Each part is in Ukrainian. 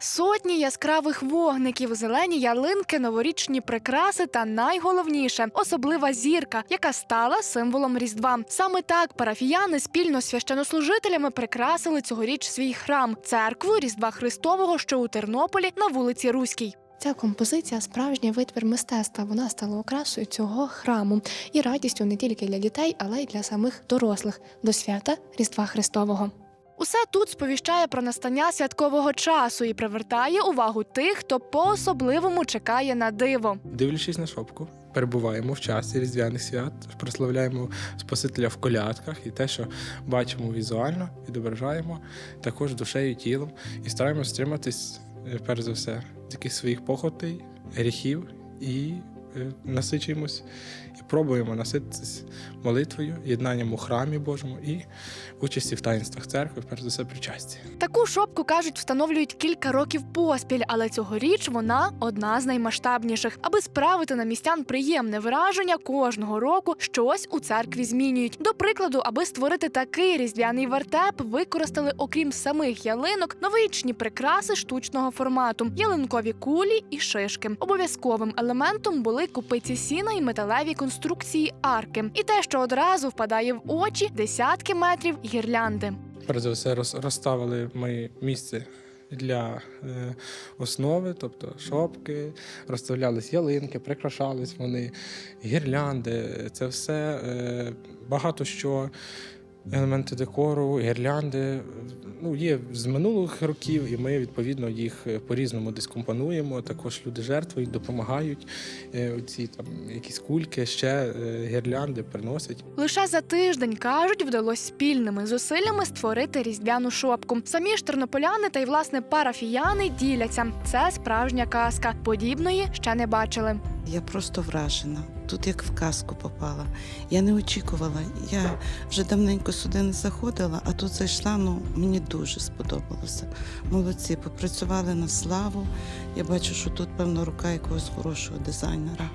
Сотні яскравих вогників, зелені ялинки, новорічні прикраси та найголовніше особлива зірка, яка стала символом Різдва. Саме так парафіяни спільно з священнослужителями прикрасили цьогоріч свій храм церкву Різдва Христового, що у Тернополі на вулиці Руській. Ця композиція справжній витвір мистецтва. Вона стала окрасою цього храму і радістю не тільки для дітей, але й для самих дорослих до свята Різдва Христового. Усе тут сповіщає про настання святкового часу і привертає увагу тих, хто по-особливому чекає на диво. Дивлячись на шопку, перебуваємо в часі різдвяних свят, прославляємо Спасителя в колядках і те, що бачимо візуально, відображаємо також душею тілом, і стараємося стриматись, е, перш за все, якихось своїх похотей, гріхів і насичуємось і пробуємо насититись молитвою, єднанням у храмі Божому і участі в таїнствах церкви, перш за все, причасті. Таку шопку кажуть, встановлюють кілька років поспіль, але цьогоріч вона одна з наймасштабніших. Аби справити на містян приємне враження, кожного року щось у церкві змінюють. До прикладу, аби створити такий різдвяний вертеп, використали, окрім самих ялинок, новорічні прикраси штучного формату, ялинкові кулі і шишки. Обов'язковим елементом були купиці сіна і металеві конструкції арки. І те, що одразу впадає в очі, десятки метрів гірлянди. Перш за все розставили ми місце для е, основи, тобто шопки, розставлялись ялинки, прикрашались вони, гірлянди. Це все е, багато що. Елементи декору, гірлянди ну, є з минулих років, і ми відповідно їх е, по-різному десь компонуємо. Також люди жертвують, допомагають. Е, Ці там якісь кульки, ще е, гірлянди приносять. Лише за тиждень кажуть, вдалося спільними зусиллями створити різдвяну шопку. Самі ж тернополяни та й власне парафіяни діляться. Це справжня казка. Подібної ще не бачили. Я просто вражена. Тут як в казку попала. Я не очікувала. Я вже давненько сюди не заходила, а тут зайшла. Ну мені дуже сподобалося. Молодці, попрацювали на славу. Я бачу, що тут певно рука якогось хорошого дизайнера.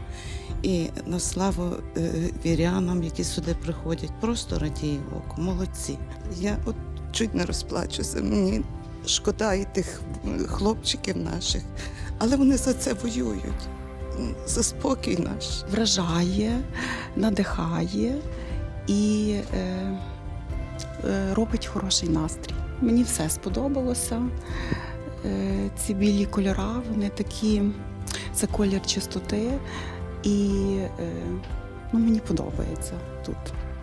І на славу е, вірянам, які сюди приходять, просто радію око. Молодці. Я от чуть не розплачуся. Мені шкода і тих хлопчиків наших, але вони за це воюють за спокій наш. вражає, надихає і е, е, робить хороший настрій. Мені все сподобалося. Е, ці білі кольора, вони такі, це колір чистоти, і е, ну, мені подобається тут.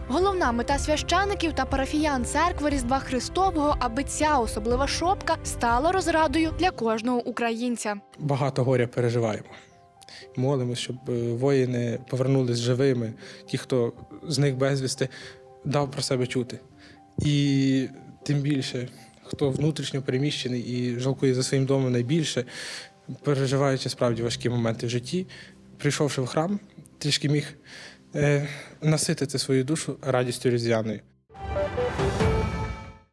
Головна мета священиків та парафіян церкви Різдва Христового, аби ця особлива шопка стала розрадою для кожного українця. багато горя переживаємо. Молимось, щоб е, воїни повернулись живими, ті, хто з них безвісти, дав про себе чути. І тим більше, хто внутрішньо переміщений і жалкує за своїм домом найбільше, переживаючи справді важкі моменти в житті, прийшовши в храм, трішки міг е, наситити свою душу радістю різдвяною.